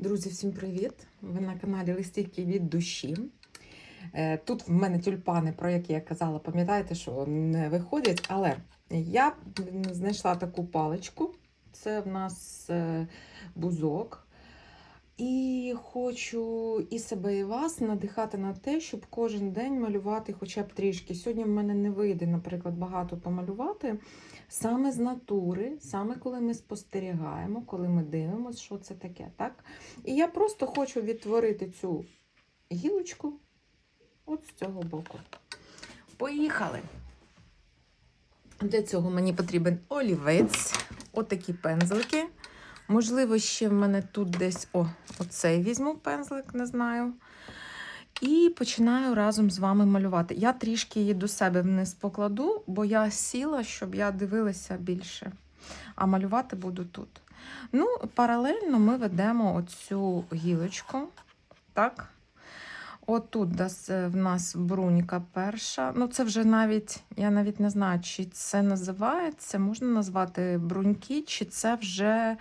Друзі, всім привіт! Ви на каналі Листівки від душі. Е, Тут в мене тюльпани, про які я казала, пам'ятаєте, що не виходять, але я знайшла таку паличку. Це в нас е, бузок. І хочу і себе, і вас надихати на те, щоб кожен день малювати хоча б трішки. Сьогодні в мене не вийде, наприклад, багато помалювати. Саме з натури, саме коли ми спостерігаємо, коли ми дивимося, що це таке. так? І я просто хочу відтворити цю гілочку от з цього боку. Поїхали! Для цього мені потрібен олівець, отакі пензлики. Можливо, ще в мене тут десь о, оцей візьму пензлик, не знаю. І починаю разом з вами малювати. Я трішки її до себе вниз покладу, бо я сіла, щоб я дивилася більше. А малювати буду тут. Ну, паралельно ми ведемо оцю гілочку. Так. Отут в нас брунька перша. Ну, це вже навіть, я навіть не знаю, чи це називається, можна назвати бруньки, чи це вже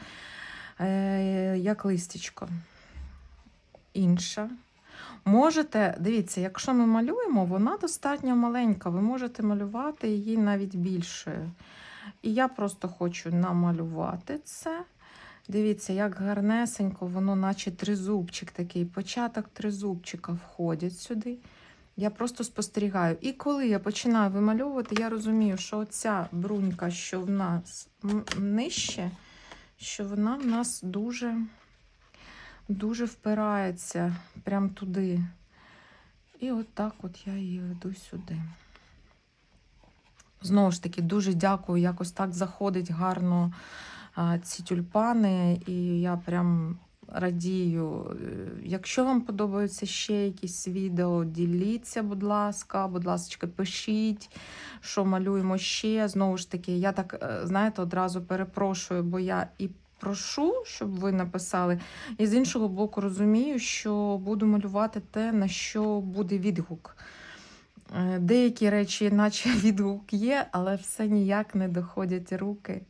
е, як листячко. Інша. Можете, дивіться, якщо ми малюємо, вона достатньо маленька, ви можете малювати її навіть більшою. І я просто хочу намалювати це. Дивіться, як гарнесенько, воно, наче тризубчик такий, початок тризубчика входять сюди. Я просто спостерігаю. І коли я починаю вимальовувати, я розумію, що оця брунька, що в нас нижче, що вона в нас дуже дуже впирається прямо туди. І от так от я її веду сюди. Знову ж таки, дуже дякую, якось так заходить гарно ці тюльпани, і я прям радію. Якщо вам подобаються ще якісь відео, діліться, будь ласка, будь ласка, пишіть, що малюємо ще. Знову ж таки, я так, е, знаєте, одразу перепрошую, бо я і прошу, щоб ви написали. І з іншого боку, розумію, що буду малювати те, на що буде відгук. Е, Деякі речі, наче відгук є, але все ніяк не доходять руки.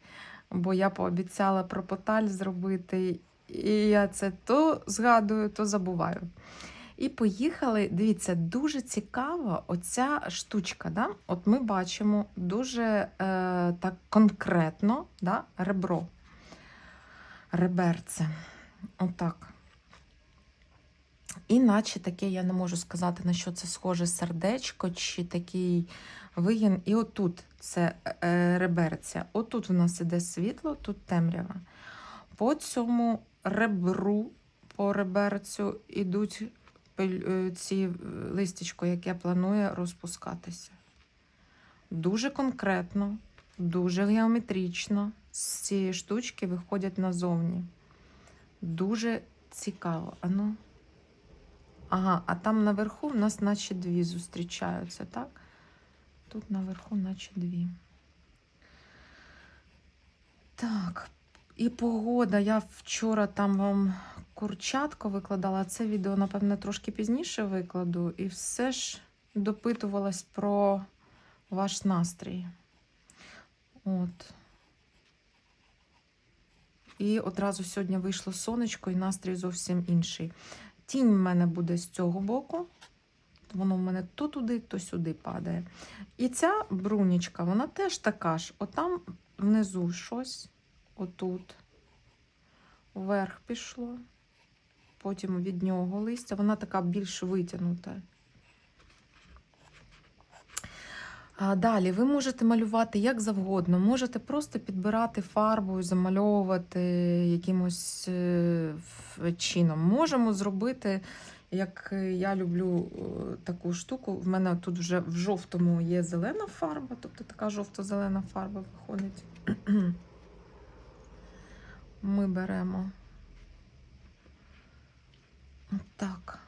Бо я пообіцяла про поталь зробити, і я це то згадую, то забуваю. І поїхали. Дивіться, дуже цікава оця штучка. Да? От ми бачимо дуже е, так конкретно да, ребро реберце. Отак. Іначе таке, я не можу сказати, на що це схоже сердечко, чи такий вигін. І отут це е, реберця. Отут у нас іде світло, тут темрява. По цьому ребру, по реберцю, ідуть е, ці листячко, яке планує розпускатися. Дуже конкретно, дуже геометрично з цієї штучки виходять назовні. Дуже цікаво. Ану. Ага, а там наверху в нас наче дві зустрічаються, так? Тут наверху, наче дві. Так, і погода. Я вчора там вам курчатко викладала. Це відео, напевне, трошки пізніше викладу. І все ж допитувалась про ваш настрій. От. І одразу сьогодні вийшло сонечко, і настрій зовсім інший. Тінь в мене буде з цього боку. Воно в мене то туди, то сюди падає. І ця брунічка, вона теж така ж. Отам внизу щось, отут, вверх пішло, потім від нього листя, вона така більш витягнута. А Далі ви можете малювати як завгодно, можете просто підбирати фарбу і замальовувати якимось е, чином. Можемо зробити, як я люблю е, таку штуку. В мене тут вже в жовтому є зелена фарба, тобто така жовто-зелена фарба виходить. Ми беремо отак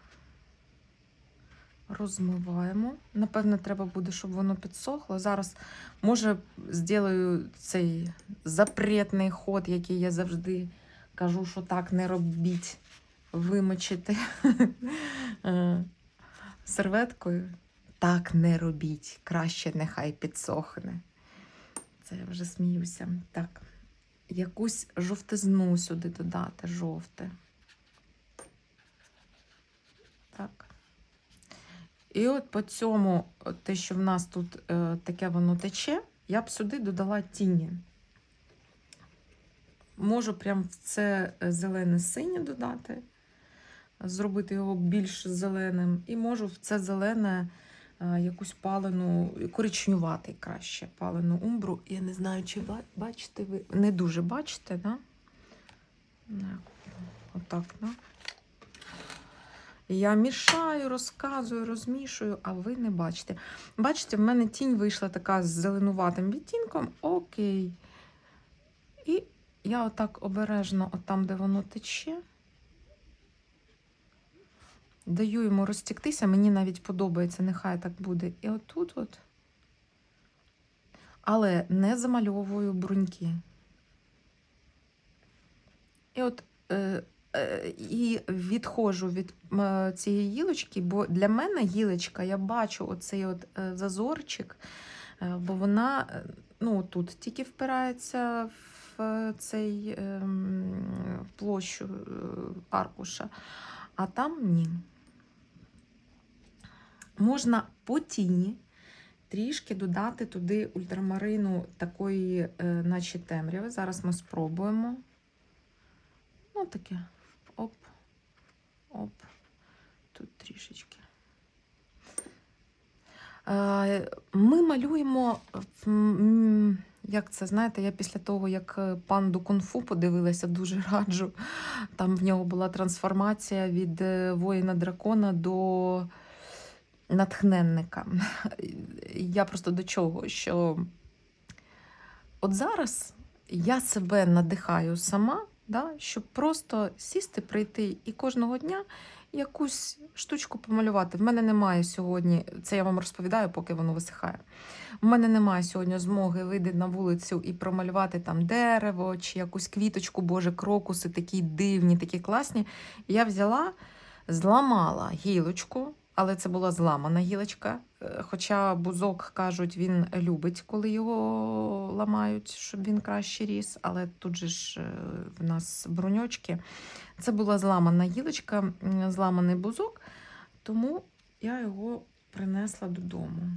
розмиваємо. Напевне, треба буде, щоб воно підсохло. Зараз, може, зроблю цей запретний ход, який я завжди кажу, що так не робіть, вимочити е, серветкою. Так не робіть. Краще нехай підсохне. Це я вже сміюся. Так, якусь жовтизну сюди додати, жовте. Так. І от по цьому, те, що в нас тут е, таке воно тече, я б сюди додала тіні. Можу прям в це е, зелене синє додати, зробити його більш зеленим, і можу в це зелене е, якусь палену, коричнюватий краще палену умбру. Я не знаю, чи бачите ви. Не дуже бачите, да? Не. Отак, да? Я мішаю, розказую, розмішую, а ви не бачите. Бачите, в мене тінь вийшла така з зеленуватим відтінком. Окей. І я отак обережно, от там, де воно тече, даю йому розтіктися. Мені навіть подобається, нехай так буде. І отут от. Але не замальовую бруньки. І от е, і відходжу від е, цієї гілочки, бо для мене гілочка, я бачу оцей от е, зазорчик, е, бо вона е, ну, тут тільки впирається в е, цей ем, площу е, аркуша, а там ні. Можна по тіні трішки додати туди ультрамарину такої, е, наче темряви. Зараз ми спробуємо. Ну, таке. Оп, оп. Тут трішечки. Е, Ми малюємо, як це, знаєте, я після того, як е, панду кунг-фу подивилася, дуже раджу. Там в нього була трансформація від е, воїна дракона до натхненника. Я просто до чого? Що от зараз я себе надихаю сама, да, щоб просто сісти, прийти і кожного дня якусь штучку помалювати. В мене немає сьогодні, це я вам розповідаю, поки воно висихає. У мене немає сьогодні змоги вийти на вулицю і промалювати там дерево чи якусь квіточку, боже, крокуси такі дивні, такі класні. Я взяла, зламала гілочку, але це була зламана гілочка. Е, Хоча бузок кажуть, він любить, коли його ламають, щоб він краще ріс. Але тут же ж е, в нас бруньочки. Це була зламана гілочка, зламаний бузок, тому я його принесла додому.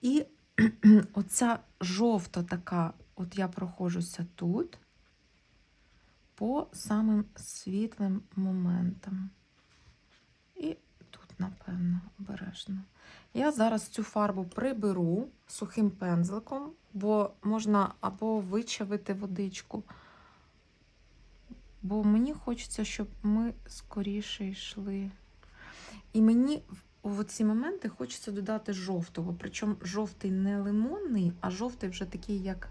І оця жовта така, от я проходжуся тут по самим світлим моментам. І тут, напевно, обережно. Я зараз цю фарбу приберу сухим пензликом, бо можна або вичавити водичку. Бо мені хочеться, щоб ми скоріше йшли. І мені в- ці моменти хочеться додати жовтого. Причому жовтий не лимонний, а жовтий вже такий, як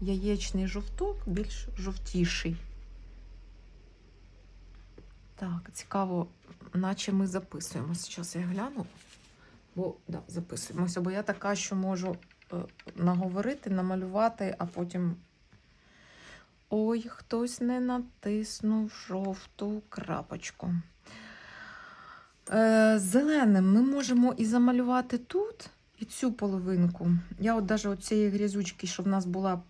яєчний жовток, більш жовтіший. Так, цікаво, наче ми записуємося. Зараз я гляну. Бо да, записуємося, бо я така, що можу е, наговорити, намалювати, а потім. Ой, хтось не натиснув жовту крапочку. Е, зеленим ми можемо і замалювати тут, і цю половинку. Я от навіть оцієї грязючки, що в нас була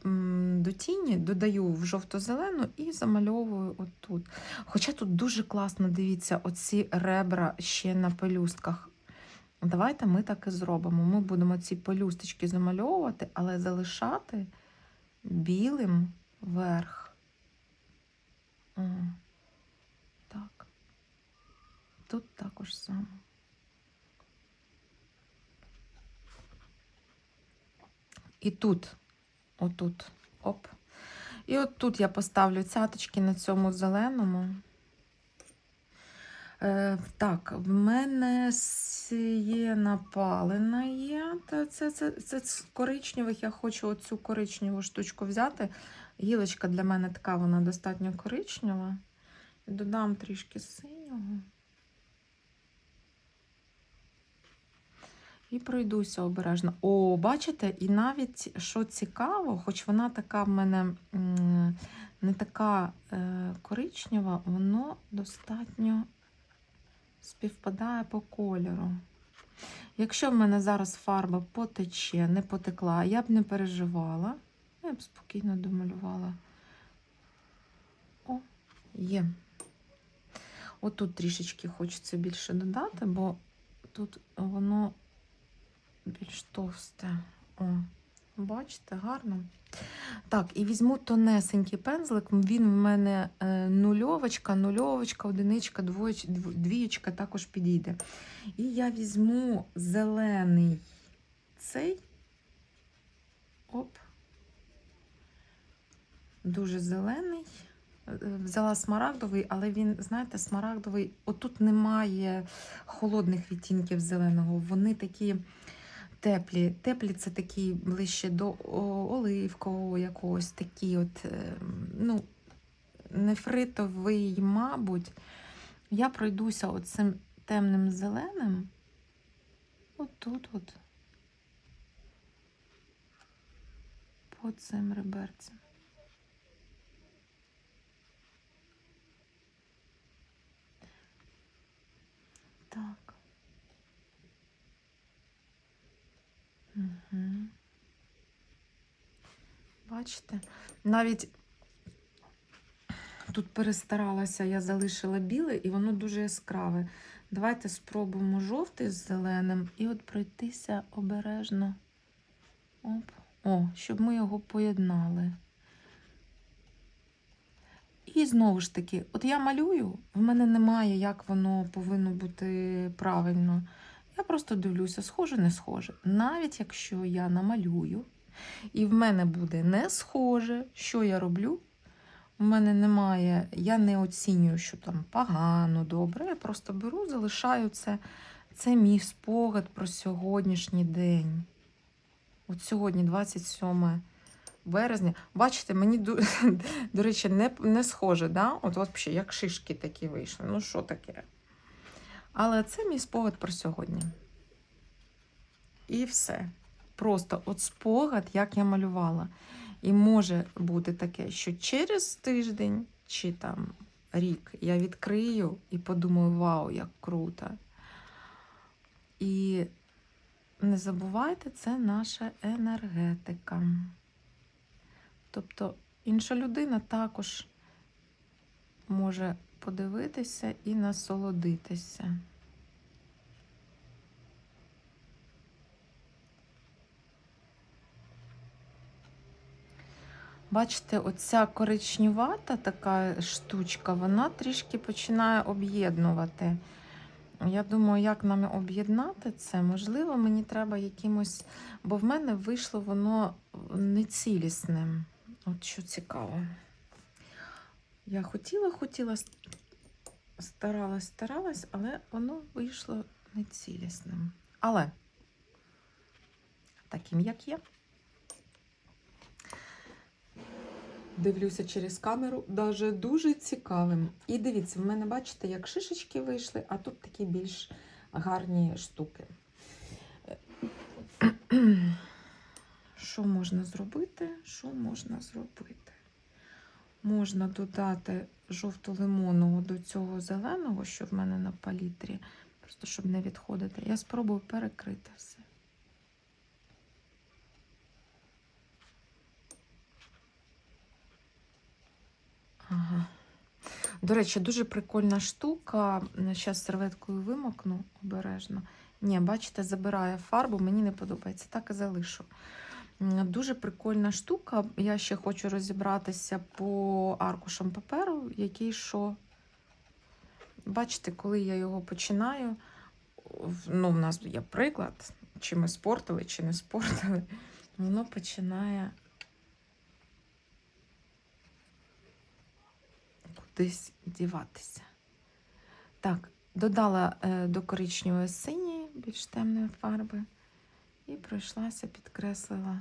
до тіні, додаю в жовто-зелену і замальовую отут. Хоча тут дуже класно, дивіться, оці ребра ще на пелюстках. Давайте ми так і зробимо. Ми будемо ці пелюсточки замальовувати, але залишати білим верх. О, так. Тут також само. І тут, отут, оп. І от тут я поставлю цяточки на цьому зеленому. Е, так, в мене сієна палена є. Та це, це, це з коричневих. Я хочу оцю коричневу штучку взяти. Гілочка для мене така, вона достатньо коричнева. Додам трішки синього. І пройдуся обережно. О, бачите, і навіть що цікаво, хоч вона така в мене не така е, коричнева, воно достатньо співпадає по кольору. Якщо в мене зараз фарба потече, не потекла, я б не переживала, я б спокійно домалювала. О, є. Отут трішечки хочеться більше додати, бо тут воно більш товсте. О, бачите, гарно. Так, і візьму тонесенький пензлик. Він в мене е, нульовочка, нульовочка, одиничка, двоєч, дв- двієчка також підійде. І я візьму зелений цей. Оп. Дуже зелений. Е, Взяла смарагдовий, але він, знаєте, смарагдовий. Отут немає холодних відтінків зеленого. Вони такі теплі. Теплі це такі ближче до оливкового якогось, такі от, е, ну, нефритовий, мабуть. Я пройдуся оцим темним зеленим. Отут от. По цим реберцям. Так. Угу. Бачите? Навіть тут перестаралася, я залишила біле, і воно дуже яскраве. Давайте спробуємо жовтий з зеленим і от пройтися обережно. Оп. О, щоб ми його поєднали. І знову ж таки, от я малюю, в мене немає, як воно повинно бути правильно. Я просто дивлюся, схоже, не схоже. Навіть якщо я намалюю, і в мене буде не схоже, що я роблю. У мене немає, я не оцінюю, що там погано, добре. Я просто беру, залишаю це. Це мій спогад про сьогоднішній день. От сьогодні, 27 березня. Бачите, мені, до, до речі, не, не схоже, да? От, от як шишки такі вийшли. Ну, що таке? Але це мій спогад про сьогодні. І все. Просто от спогад, як я малювала. І може бути таке, що через тиждень чи там рік я відкрию і подумаю, вау, як круто. І не забувайте, це наша енергетика. Тобто інша людина також може подивитися і насолодитися. Бачите, оця коричневата така штучка, вона трішки починає об'єднувати. Я думаю, як нам об'єднати це? Можливо, мені треба якимось, бо в мене вийшло воно нецілісним. От що цікаво. Я хотіла, хотіла, старалась, старалась, але воно вийшло нецілісним. Але таким, як є. Дивлюся через камеру, даже дуже цікавим. І дивіться, в мене, бачите, як шишечки вийшли, а тут такі більш гарні штуки. Що можна зробити? Що можна зробити? Можна додати жовто-лимонного до цього зеленого, що в мене на палітрі, просто щоб не відходити. Я спробую перекрити все. Ага. До речі, дуже прикольна штука. Зараз серветкою вимокну обережно. Ні, бачите, забирає фарбу, мені не подобається, так і залишу. Дуже прикольна штука. Я ще хочу розібратися по аркушам паперу, який що. Бачите, коли я його починаю, ну, в нас є приклад, чи ми спортили, чи не спортили, воно починає кудись діватися. Так, додала е, до коричневої синьої, більш темної фарби, і пройшлася, підкреслила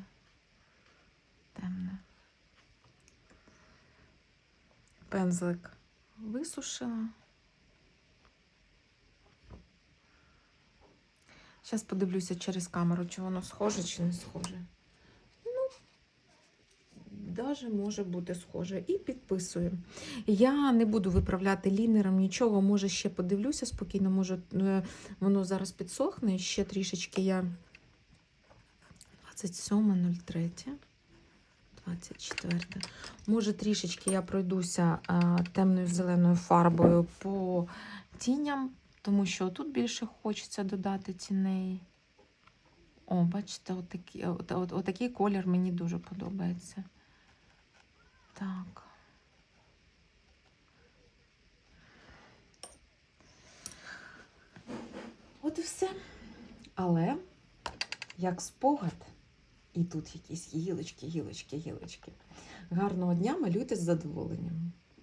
темне. Пензлик висушила. Зараз подивлюся через камеру, чи воно схоже, чи не схоже. Даже може бути схоже. І підписую. Я не буду виправляти лінером нічого, може ще подивлюся спокійно, може е, воно зараз підсохне. Ще трішечки я 27.03. 24. Може, трішечки я пройдуся а, темною зеленою фарбою по тіням, тому що тут більше хочеться додати тіней. О, бачите, отакий, от, от, отакий колір мені дуже подобається. Так. От і все. Але як спогад, і тут якісь гілочки, гілочки, гілочки. Гарного дня малюйте з задоволенням.